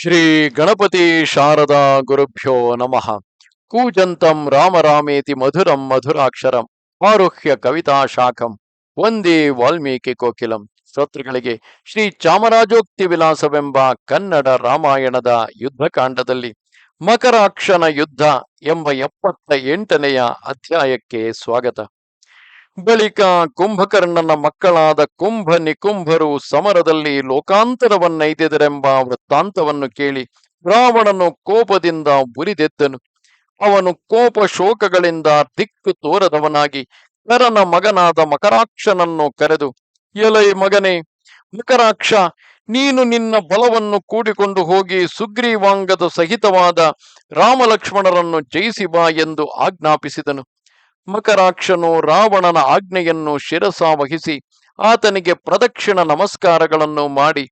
ಶ್ರೀ ಗಣಪತಿ ಶಾರದಾ ಗುರುಭ್ಯೋ ನಮಃ. ಕೂಜಂತಂ ರಾಮರಾಮೇತಿ ಮಧುರಂ ಮಧುರಾಕ್ಷರಂ ಆರುಹ್ಯ ಕವಿತಾ ಶಾಖಂ ಒಂದೇ ವಾಲ್ಮೀಕಿ ಕೋಕಿಲಂ. ಶ್ರೋತೃಗಳಿಗೆ ಶ್ರೀ ಚಾಮರಾಜೋಕ್ತಿ ವಿಲಾಸವೆಂಬ ಕನ್ನಡ ರಾಮಾಯಣದ ಯುದ್ಧಕಾಂಡದಲ್ಲಿ ಮಕರಾಕ್ಷನ ಯುದ್ಧ ಎಂಬ ಎಪ್ಪತ್ತ ಎಂಟನೆಯ ಅಧ್ಯಾಯಕ್ಕೆ ಸ್ವಾಗತ. ಬಳಿಕ ಕುಂಭಕರ್ಣನ ಮಕ್ಕಳಾದ ಕುಂಭ ನಿಕುಂಭರು ಸಮರದಲ್ಲಿ ಲೋಕಾಂತರವನ್ನೈದಿದರೆಂಬ ವೃತ್ತಾಂತವನ್ನು ಕೇಳಿ ರಾವಣನು ಕೋಪದಿಂದ ಉರಿದೆದ್ದನು ಅವನು ಕೋಪ ಶೋಕಗಳಿಂದ ದಿಕ್ಕು ತೋರದವನಾಗಿ ಕರನ ಮಗನಾದ ಮಕರಾಕ್ಷನನ್ನು ಕರೆದು, ಎಲೈ ಮಗನೇ, ಮಕರಾಕ್ಷ, ನೀನು ನಿನ್ನ ಬಲವನ್ನು ಕೂಡಿಕೊಂಡು ಹೋಗಿ ಸುಗ್ರೀವಾಂಗದ ಸಹಿತವಾದ ರಾಮಲಕ್ಷ್ಮಣರನ್ನು ಜಯಿಸಿ ಬಾ ಎಂದು ಆಜ್ಞಾಪಿಸಿದನು. ಮಕರಾಕ್ಷನು ರಾವಣನ ಆಜ್ಞೆಯನ್ನು ಶಿರಸ ವಹಿಸಿ ಆತನಿಗೆ ಪ್ರದಕ್ಷಿಣ ನಮಸ್ಕಾರಗಳನ್ನು ಮಾಡಿ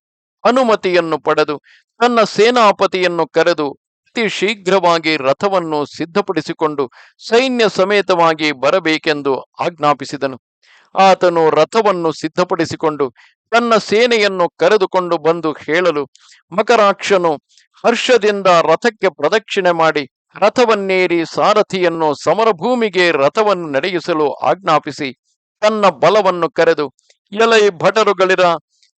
ಅನುಮತಿಯನ್ನು ಪಡೆದು ತನ್ನ ಸೇನಾಪತಿಯನ್ನು ಕರೆದು ಅತಿ ಶೀಘ್ರವಾಗಿ ರಥವನ್ನು ಸಿದ್ಧಪಡಿಸಿಕೊಂಡು ಸೈನ್ಯ ಸಮೇತವಾಗಿ ಬರಬೇಕೆಂದು ಆಜ್ಞಾಪಿಸಿದನು. ಆತನು ರಥವನ್ನು ಸಿದ್ಧಪಡಿಸಿಕೊಂಡು ತನ್ನ ಸೇನೆಯನ್ನು ಕರೆದುಕೊಂಡು ಬಂದು ಹೇಳಲು, ಮಕರಾಕ್ಷನು ಹರ್ಷದಿಂದ ರಥಕ್ಕೆ ಪ್ರದಕ್ಷಿಣೆ ಮಾಡಿ ರಥವನ್ನೇರಿ ಸಾರಥಿಯನ್ನು ಸಮರಭೂಮಿಗೆ ರಥವನ್ನು ನಡೆಯಿಸಲು ಆಜ್ಞಾಪಿಸಿ ತನ್ನ ಬಲವನ್ನು ಕರೆದು, ಎಲೈ ಭಟರುಗಳಿರ,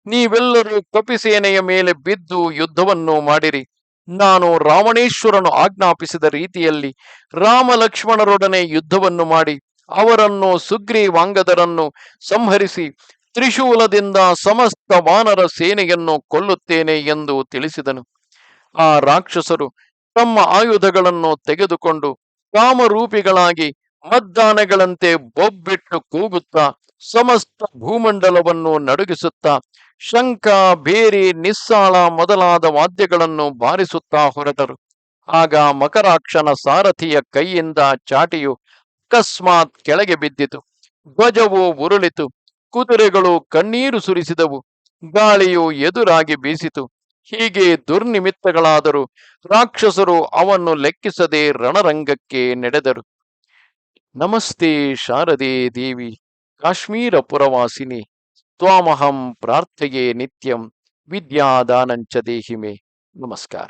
ನೀವೆಲ್ಲರೂ ಕಪಿಸೇನೆಯ ಮೇಲೆ ಬಿದ್ದು ಯುದ್ಧವನ್ನು ಮಾಡಿರಿ. ನಾನು ರಾವಣೇಶ್ವರನು ಆಜ್ಞಾಪಿಸಿದ ರೀತಿಯಲ್ಲಿ ರಾಮ ಲಕ್ಷ್ಮಣರೊಡನೆ ಯುದ್ಧವನ್ನು ಮಾಡಿ, ಅವರನ್ನು ಸುಗ್ರೀವಾಂಗದರನ್ನು ಸಂಹರಿಸಿ, ತ್ರಿಶೂಲದಿಂದ ಸಮಸ್ತ ವಾನರ ಸೇನೆಯನ್ನು ಕೊಲ್ಲುತ್ತೇನೆ ಎಂದು ತಿಳಿಸಿದನು. ಆ ರಾಕ್ಷಸರು ತಮ್ಮ ಆಯುಧಗಳನ್ನು ತೆಗೆದುಕೊಂಡು ಕಾಮರೂಪಿಗಳಾಗಿ ಮದ್ದಾನೆಗಳಂತೆ ಬೊಬ್ಬಿಟ್ಟು ಕೂಗುತ್ತಾ ಸಮಸ್ತ ಭೂಮಂಡಲವನ್ನು ನಡುಗಿಸುತ್ತಾ ಶಂಖ ಬೇರಿ ನಿಸ್ಸಾಳ ಮೊದಲಾದ ವಾದ್ಯಗಳನ್ನು ಬಾರಿಸುತ್ತಾ ಹೊರಟರು ಆಗ ಮಕರಾಕ್ಷನ ಸಾರಥಿಯ ಕೈಯಿಂದ ಚಾಟಿಯು ಅಕಸ್ಮಾತ್ ಕೆಳಗೆ ಬಿದ್ದಿತು. ಧ್ವಜವು ಉರುಳಿತು. ಕುದುರೆಗಳು ಕಣ್ಣೀರು ಸುರಿಸಿದವು. ಗಾಳಿಯು ಎದುರಾಗಿ ಬೀಸಿತು. ಹೀಗೆ ದುರ್ನಿಮಿತ್ತಗಳಾದರೂ. ರಾಕ್ಷಸರು ಅವನ್ನು ಲೆಕ್ಕಿಸದೆ ರಣರಂಗಕ್ಕೆ ನಡೆದರು. ನಮಸ್ತೆ ಶಾರದೆ ದೇವಿ, ಕಾಶ್ಮೀರ ಪುರವಾಸಿನಿ, ತ್ವಾಮಹಂ ಪ್ರಾರ್ಥೆಯೇ ನಿತ್ಯಂ, ವಿದ್ಯಾದಾನಂಚ ದೇಹಿಮೆ. ನಮಸ್ಕಾರ.